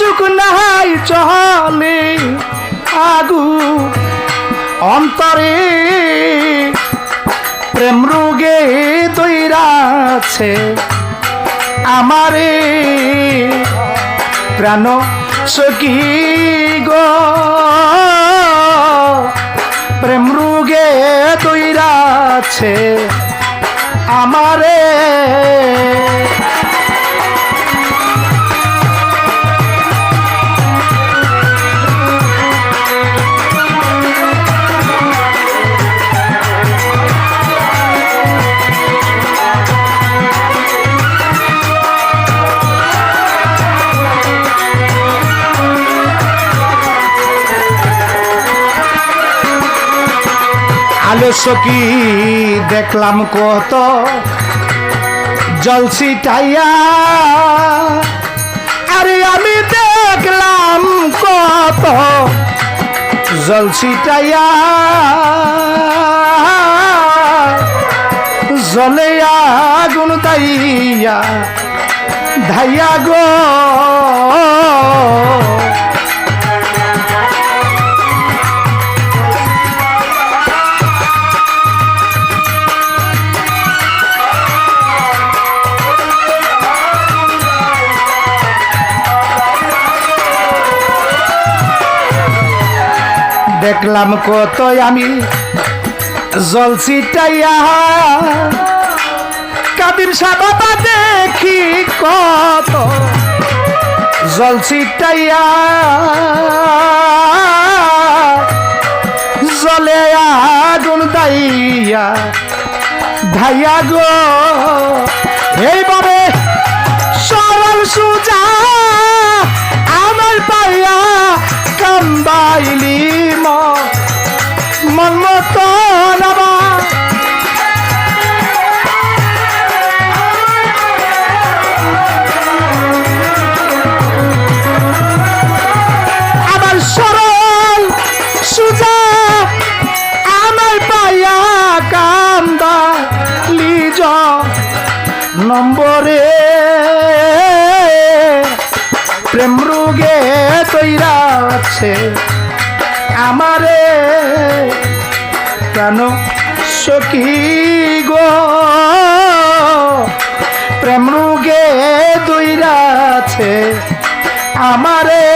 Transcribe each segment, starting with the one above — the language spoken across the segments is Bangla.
সুখ নাই, চলে আগু অন্তরে। প্রেম রোগে দৈরাছে আমারে। প্রাণ সখী গো, প্রেম রোগে দৈরাছে আমারে। আলো সখী দেখলাম কত জলসি টাইয়া। আরে আমি দেখলাম কত জলসি টাইয়া। জলে আগুন দাইয়া, ধাইয়া গো। দেখলাম কত আমি জল ছিটাইয়া। কাদির সাবাবা দেখি কত জল ছিটাইয়া। জলে আগুন দাইয়া, ধাইয়া গো। এইভাবে কান্দাইলি মন মতো নামা আমার সরল সুজা আমার পাইয়া কান্দা লিজ নম্বরে। প্রেম রোগে তৈরা আছে। আমারে প্রাণ সখী গো? প্রেম রোগে তৈরা আছে। আমারে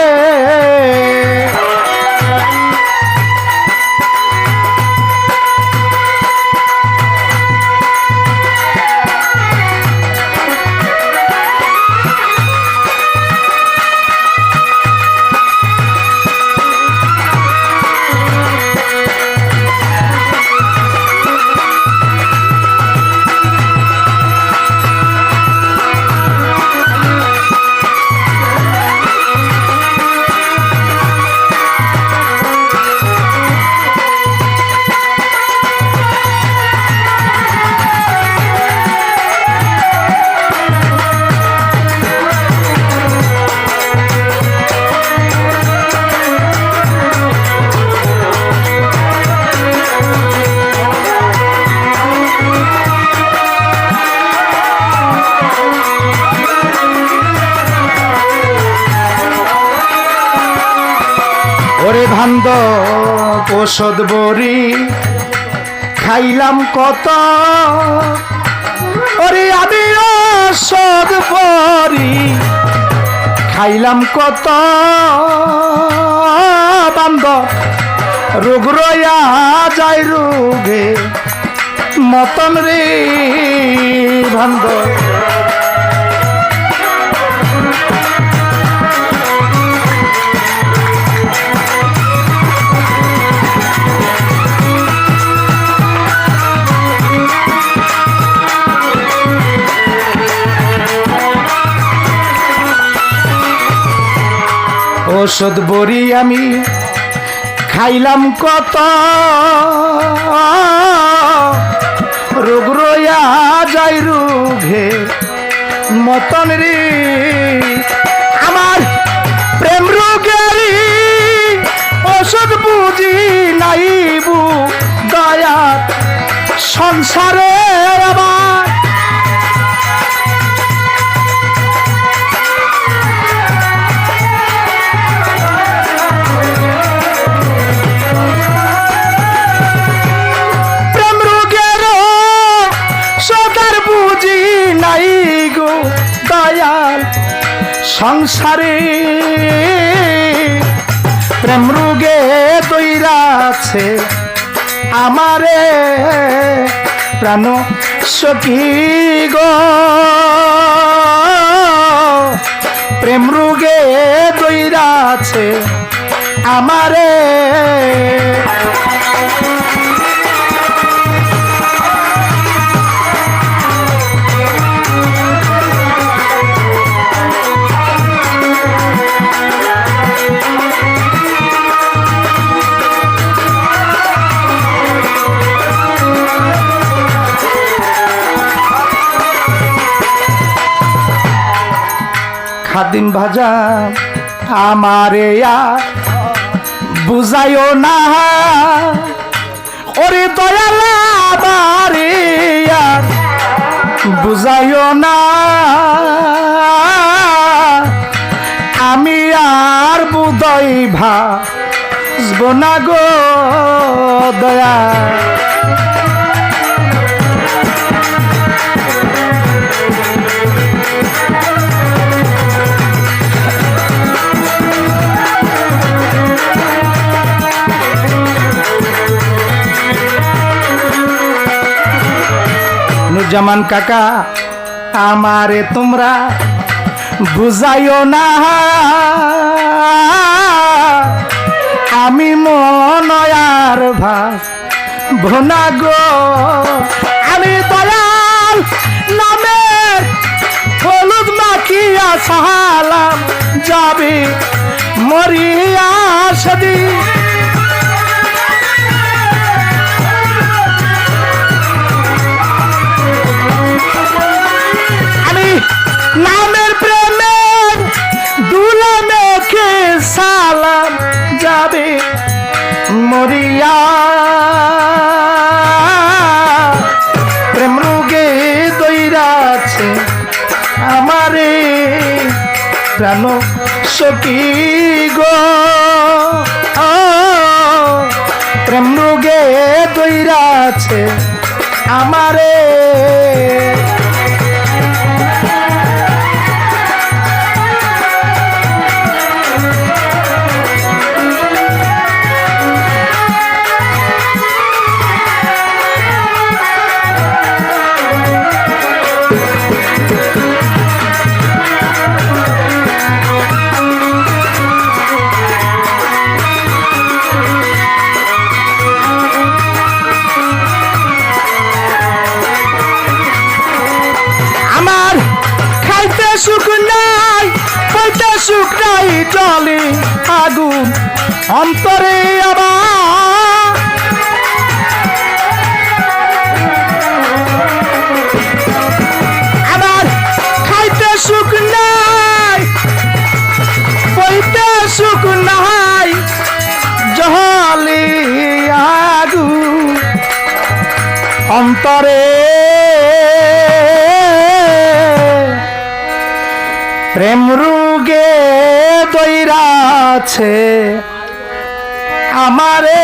ভান্দ ওষুধ বড়ি খাইলাম কত। ওরে আমি ওষুধ বড়ি খাইলাম কত। বান্দ রোগ রয়া যায় রোগে, মতন রে ভান্দ ওষুধ বড়ি আমি খাইলাম কত? রোগ রয়া যাই রোগে মতন রে। আমার প্রেম রোগেরই ওষুধ বুঝি নাইবু দয়া সংসারে আবার সংসারে প্রেম রোগে দৈরাছে আমারে প্রাণ সখী গো। প্রেম রোগে দৈরাছে আমারে। খাদিম ভাজা, আমারে বুঝাইও না। ওরে দয়ালা বুঝাইও না। আমি আর বুদই ভাসব না গো দয়া নুরজামান কাকা, আমারে তোমরা বুঝাইও না। আমি মনয়ার ভাস ভোনা গো। আমি দয়াল নামের হলুদ মাখিয়া সালাম, যাবে মরিয়া সেদিন। প্রাণ সখী গো। প্রেম রোগে দৈরাছে আমারে আমার। জলে আগুন অন্তরে আবার। আমার খাইতে সুখ নাই পাইতে সুখ নাই জলে আগুন অন্তরে। প্রেম দইরা আছে আমারে।